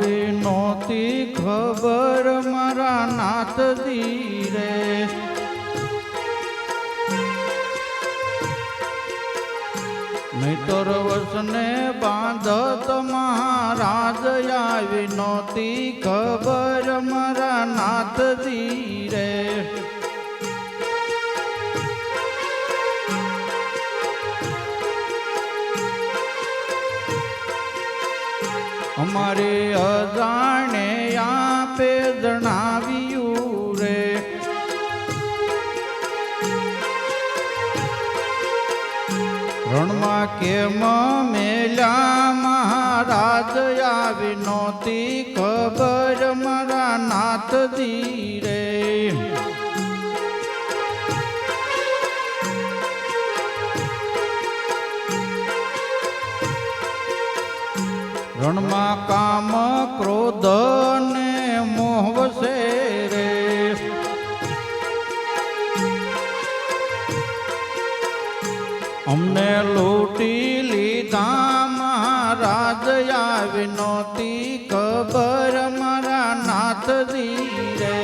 આવી નહોતી ખબર મારા નાથ ધીરે નહીતર વસને બાંધત મહારાજ આવી નહોતી ખબર મારા નાથ ધીરે અમારે અજાણે આપે જણાવ્યું રે. રણમાં કેમ મેલ્યા મહારાજ આવી નહોતી ખબર મારા નાથ ધીરે રણમાં કામ ક્રોધ ને મોહ વસે રે. અમને લૂંટી લીધા મહારાજ, આવી નહોતી ખબર મારા નાથ ધીરે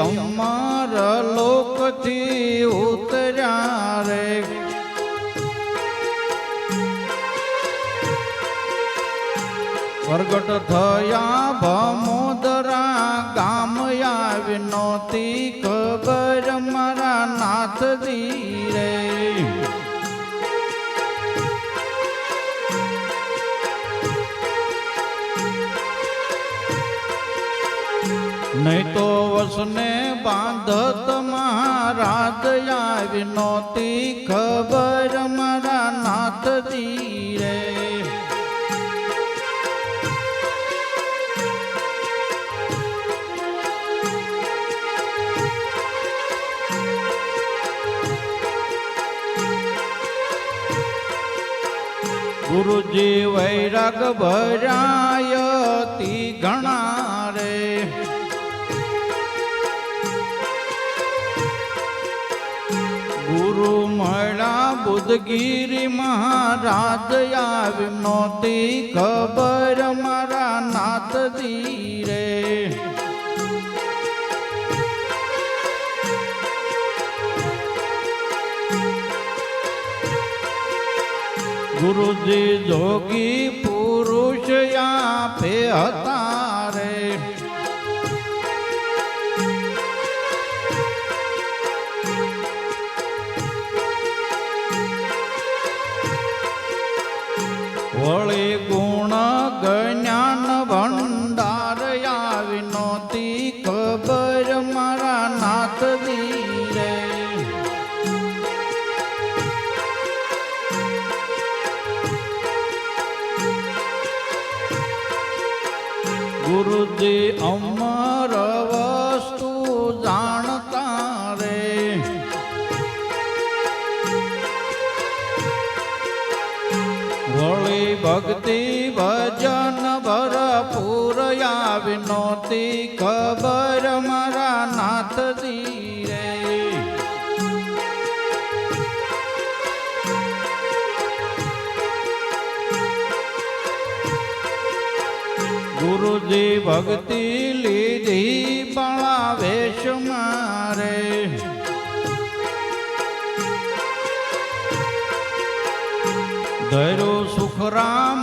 અમાર લોકથી ઉતર્યા રે. પ્રગટ થયા ભમોદરા ગામ આવી નહોતી નહીં તો વસને બાંધત મહારાજ આવી નહોતી ખબર મારા નાથ ધીરે ગુરુજી વૈરાગ ભરાય તી ઘણા ગુરુ મળ્યા બુદ્ધગીરી મહારાજ આવી નહોતી ખબર મારા નાથ ધીરે ગુરુજી જોગી પુરુષ આપે હતા વળી ગુણ જ્ઞાન ભંડાર આવી નહોતી ખબર મારા નાથ ધીરે ગુરુજી અમર ભક્તિ ભજન ભરપૂર આવી નહોતી ખબર મારા નાથ રે. ગુરુજી ભક્તિ લીધી પણ વેશ મારે ધરો સુખરામ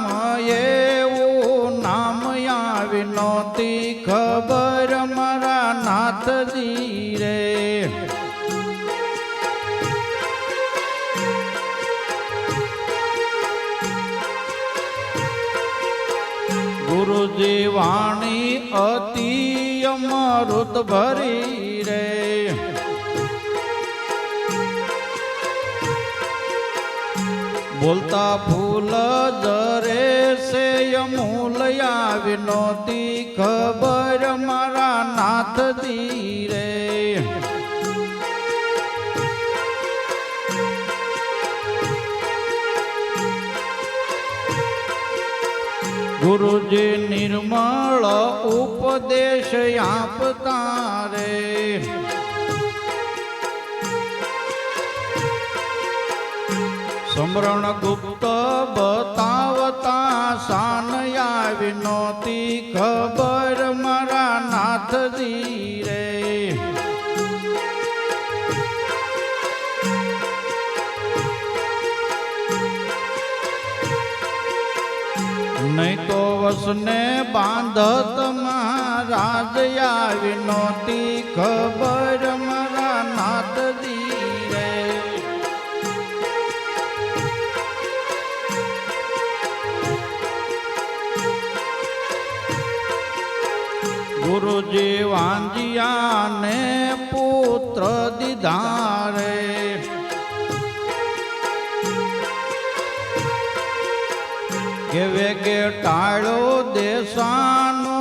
એવું નામ આવી નહોતી ખબર મારા નાથ રે. ગુરુજી વાણી અતિ અમૃત ભરી બોલતા ફૂલ દરે છે, અમૂલ આવી નહોતી ખબર મારા નાથ ધીરે ગુરુજી નિર્મળ ઉપદેશ આપતા રે. સમરણ ગુપ્ત બતાવતા સાનયા વિનોતી ખબર મારા નાથજી રે. નહીં તો વસને બાંધત મહારાજ વિનોતી ખબર ગુરુજી વાંજિયાને પુત્ર દીધારે. કેવે કે ટાળો દેશાનો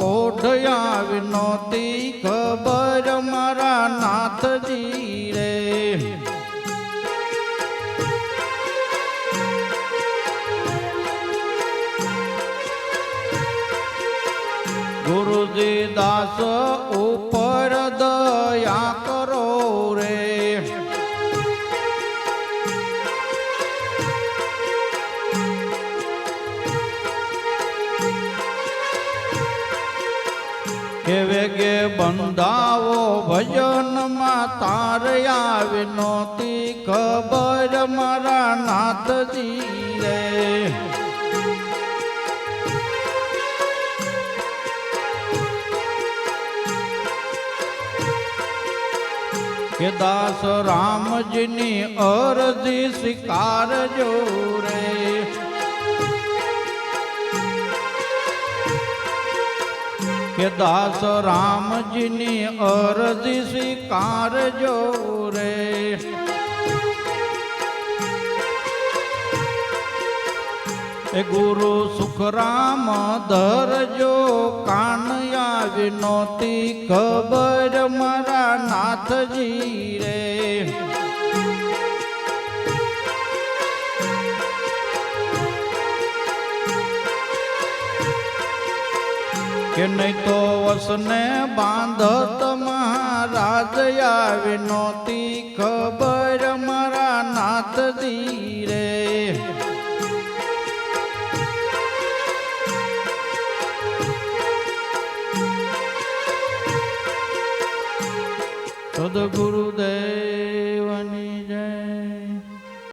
કોઢ આવી નહોતી ખબર મારા નાથજી. ગુરુજી દાસ ઉપર દયા કરો રે. કેવે કે બંધાવો ભજનમાં તાર આવી નહોતી ખબર મારા નાથજી રે. કે દાસ રામજીની અરજી સ્વીકારજો રે. કે દાસ રામજીની અરજી સ્વીકારજો રે. એ ગુરુ સુખરામ ધરજો કાન આવી નહોતી ખબર મારા નાથજી રે. કે નહીં તો વસને બાંધત મહારાજ આવી નહોતી ખબર મારા નાથજી રે. guru